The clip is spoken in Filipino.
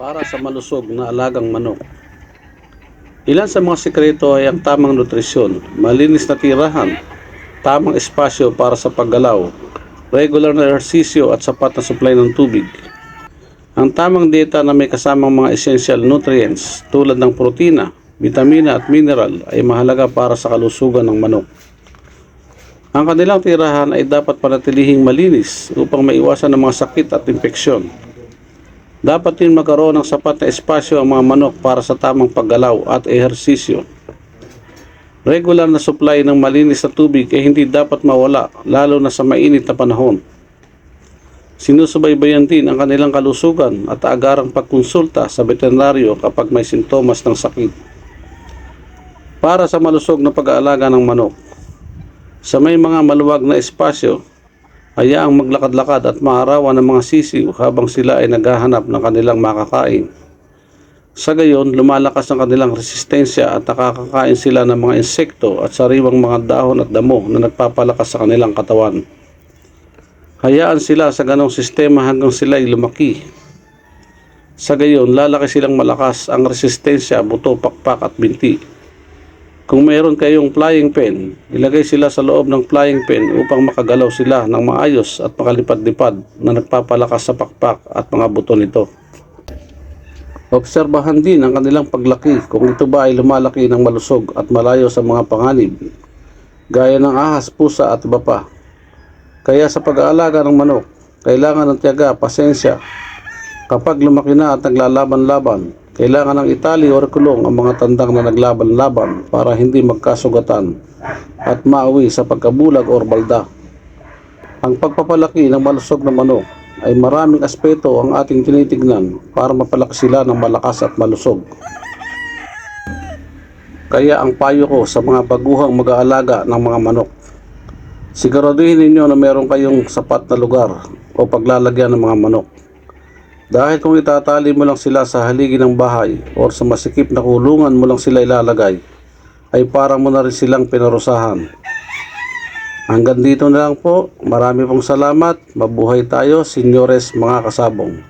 para sa malusog na alagang manok. Ilan sa mga sikreto ay ang tamang nutrisyon, malinis na tirahan, tamang espasyo para sa paggalaw, regular na ehersisyo at sapat na supply ng tubig. Ang tamang dieta na may kasamang mga essential nutrients tulad ng protina, vitamina at mineral ay mahalaga para sa kalusugan ng manok. Ang kanilang tirahan ay dapat panatilihing malinis upang maiwasan ang mga sakit at infeksyon. Dapat din magkaroon ng sapat na espasyo ang mga manok para sa tamang paggalaw at ehersisyo. Regular na supply ng malinis na tubig ay hindi dapat mawala lalo na sa mainit na panahon. Sinusubaybayan din ang kanilang kalusugan at agarang pagkonsulta sa veterinaryo kapag may sintomas ng sakit. Para sa malusog na pag-aalaga ng manok, sa may mga maluwag na espasyo, hayaang maglakad-lakad at maarawan ng mga sisiw habang sila ay naghahanap ng kanilang makakain. Sa gayon, lumalakas ang kanilang resistensya at nakakakain sila ng mga insekto at sariwang mga dahon at damo na nagpapalakas sa kanilang katawan. Hayaan sila sa ganong sistema hanggang sila ay lumaki. Sa gayon, lalaki silang malakas ang resistensya, buto, pakpak at binti. Kung mayroon kayong flying pen, ilagay sila sa loob ng flying pen upang makagalaw sila ng maayos at makalipad-lipad na nagpapalakas sa pakpak at mga buto nito. Obserbahan din ang kanilang paglaki kung ito ba ay lumalaki ng malusog at malayo sa mga panganib, gaya ng ahas, pusa at iba pa. Kaya sa pag-aalaga ng manok, kailangan ng tiyaga, pasensya. Kapag lumaki na at naglalaban-laban, kailangan ng itali o kulong ang mga tandang na naglaban-laban para hindi magkasugatan at maawi sa pagkabulag o balda. Ang pagpapalaki ng malusog na manok ay maraming aspeto ang ating tinitignan para mapalaki sila ng malakas at malusog. Kaya ang payo ko sa mga baguhang mag-aalaga ng mga manok, siguraduhin ninyo na meron kayong sapat na lugar o paglalagyan ng mga manok. Dahil kung itatali mo lang sila sa haligi ng bahay o sa masikip na kulungan mo lang sila ilalagay, ay para mo na rin silang pinarusahan. Hanggang dito na lang po. Marami pong salamat. Mabuhay tayo, senyores mga kasabong.